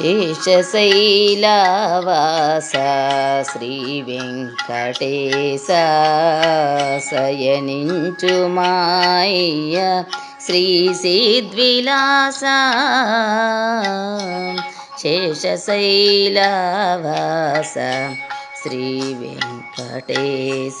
శేషశైలవాస శ్రీ వెంకటేశ శయనించు మాయ శ్రీ సిద్విలాస శేషశైలవాస శ్రీ వెంకటేశ.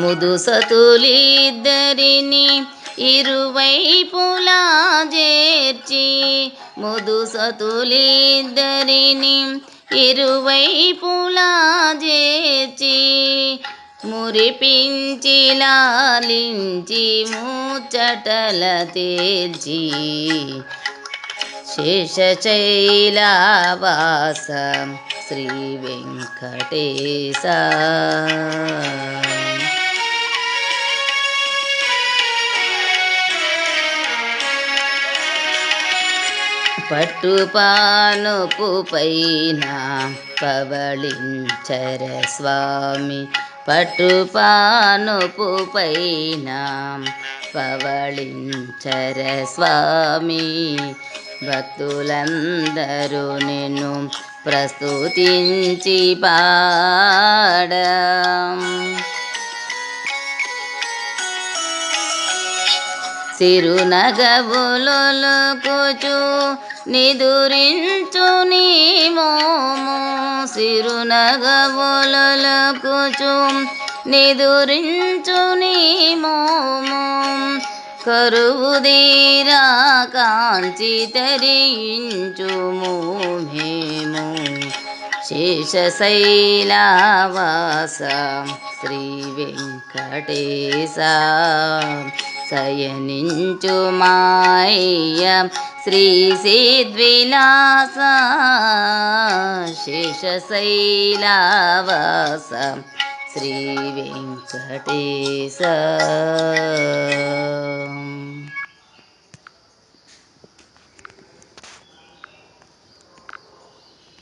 ముదు సతులిద్దరిని ఇరువైపులా చేర్చి ముదు సతులిద్దరిని ఇరువైపులా చేర్చి మురిపించి లాలించి ముచ్చటల తేల్చి శేషశైలవాస శ్రీ వెంకటేశ. పట్టుపానుపు పైన పవళించర స్వామి. పట్టుపానుపు పైన పవళించర స్వామి. భక్తులందరూ నిన్ను ప్రస్తుతించి పాడ సిరునగవులొలుకుచు నిదురించు నీ మోము. సిరునగవులొలుకుచు నిదురించు నీ మోము. కరువుదీరా కాంచి తరించుము మేము శేషశైలావాస శ్రీ వెంకటేశ. శయనించు మాయ శ్రీ సిద్విలాస శేషశైలవాస శ్రీ వెంకటేశ